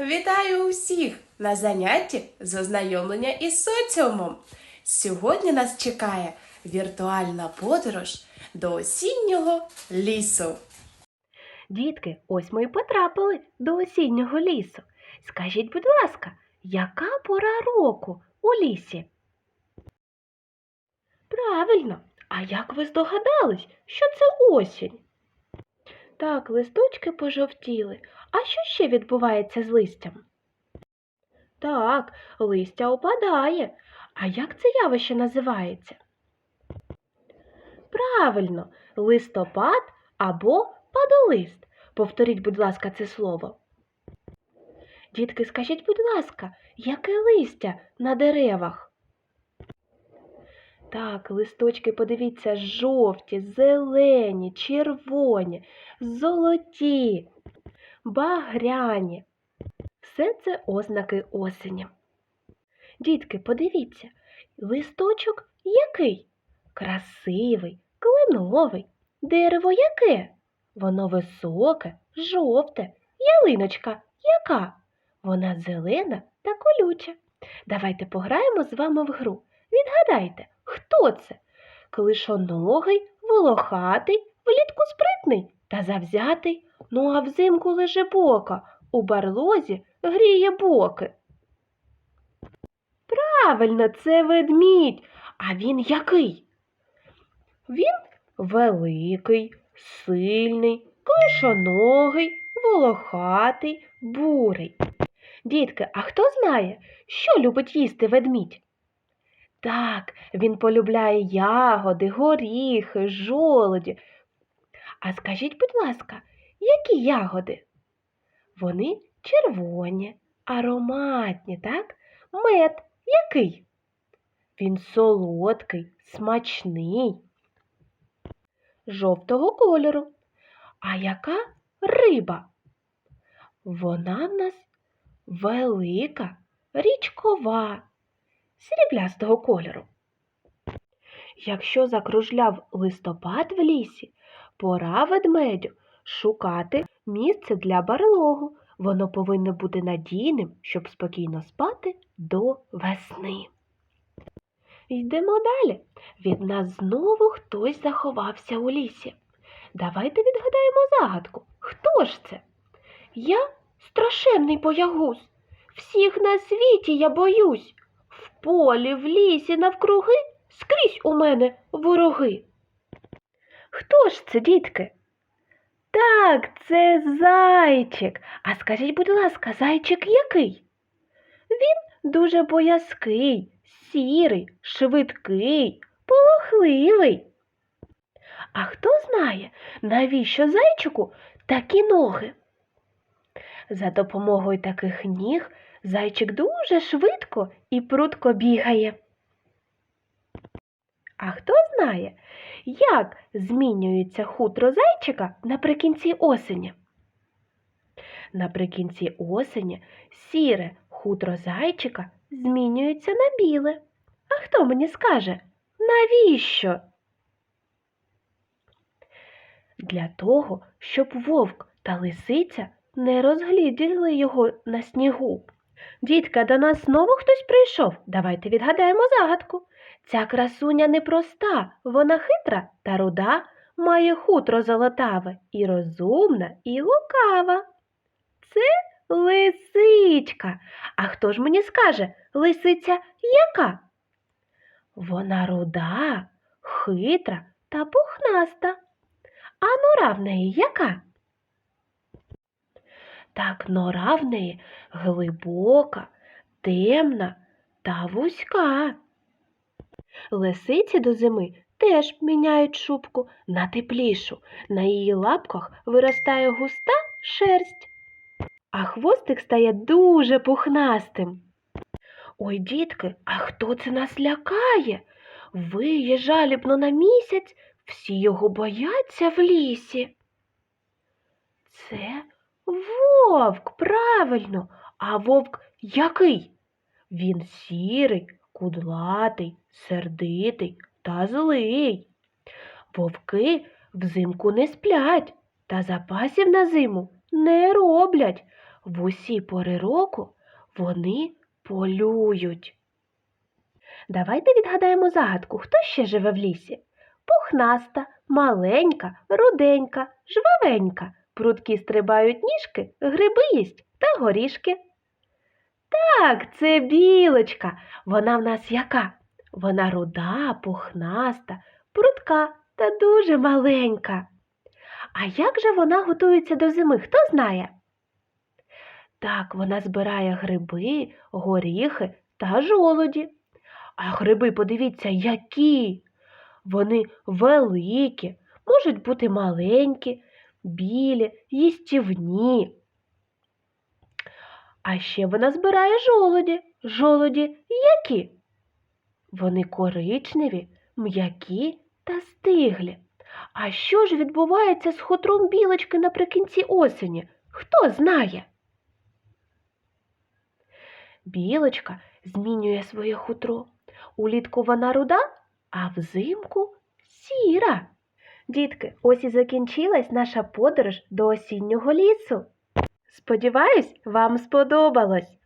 Вітаю усіх на занятті з ознайомлення із соціумом. Сьогодні нас чекає віртуальна подорож до осіннього лісу. Дітки, ось ми й потрапили до осіннього лісу. Скажіть, будь ласка, яка пора року у лісі? Правильно, а як ви здогадались, що це осінь? Так, листочки пожовтіли. А що ще відбувається з листям? Так, листя опадає. А як це явище називається? Правильно, листопад або падолист. Повторіть, будь ласка, це слово. Дітки, скажіть, будь ласка, яке листя на деревах? Так, листочки, подивіться, жовті, зелені, червоні, золоті, багряні. Все це ознаки осені. Дітки, подивіться, листочок який? Красивий, кленовий. Дерево яке? Воно високе, жовте. Ялиночка яка? Вона зелена та колюча. Давайте пограємо з вами в гру. Відгадайте, хто це? Клишоногий, волохатий, влітку спритний та завзятий, ну а взимку лежи бока, у барлозі гріє боки. Правильно, це ведмідь. А він який? Він великий, сильний, клишоногий, волохатий, бурий. Дітки, а хто знає, що любить їсти ведмідь? Так, він полюбляє ягоди, горіхи, жолоді. А скажіть, будь ласка, які ягоди? Вони червоні, ароматні, так? Мед який? Він солодкий, смачний, жовтого кольору. А яка риба? Вона в нас велика, річкова, сріблястого кольору. Якщо закружляв листопад в лісі, пора ведмедю шукати місце для барлогу. Воно повинно бути надійним, щоб спокійно спати до весни. Йдемо далі. Від нас знову хтось заховався у лісі. Давайте відгадаємо загадку. Хто ж це? Я страшенний боягуз. Всіх на світі я боюсь. Полі, в лісі, навкруги скрізь у мене вороги. Хто ж це, дітки? Так, це зайчик. А скажіть, будь ласка, зайчик який? Він дуже боязкий, сірий, швидкий, полохливий. А хто знає, навіщо зайчику такі ноги? За допомогою таких ніг зайчик дуже швидко і прудко бігає. А хто знає, як змінюється хутро зайчика наприкінці осені? Наприкінці осені сіре хутро зайчика змінюється на біле. А хто мені скаже, навіщо? Для того, щоб вовк та лисиця не розгліділи його на снігу. Дітка, до нас знову хтось прийшов. Давайте відгадаємо загадку. Ця красуня непроста, вона хитра та руда, має хутро золотаве, і розумна, і лукава. Це лисичка. А хто ж мені скаже, лисиця яка? Вона руда, хитра та пухнаста. А нора в неї яка? Так нора в неї глибока, темна та вузька. Лисиці до зими теж міняють шубку на теплішу. На її лапках виростає густа шерсть, а хвостик стає дуже пухнастим. Ой, дітки, а хто це нас лякає? Виє жалібно на місяць, всі його бояться в лісі. Це вовк, правильно. А вовк який? Він сірий, кудлатий, сердитий та злий. Вовки взимку не сплять та запасів на зиму не роблять. в усі пори року вони полюють. Давайте відгадаємо загадку, хто ще живе в лісі? Пухнаста, маленька, руденька, жвавенька. Прудкі стрибають ніжки, гриби їсть та горішки. Так, це білочка. Вона в нас яка? Вона руда, пухнаста, прудка та дуже маленька. А як же вона готується до зими, хто знає? Так, вона збирає гриби, горіхи та жолоді. А гриби, подивіться, які. Вони великі, можуть бути маленькі, білі, їстівні. А ще вона збирає жолоді. Жолоді які? Вони коричневі, м'які та стиглі. А що ж відбувається з хутром білочки наприкінці осені? Хто знає? Білочка змінює своє хутро. Улітку вона руда, а взимку сіра. Дітки, ось і закінчилась наша подорож до осіннього лісу. Сподіваюсь, вам сподобалось.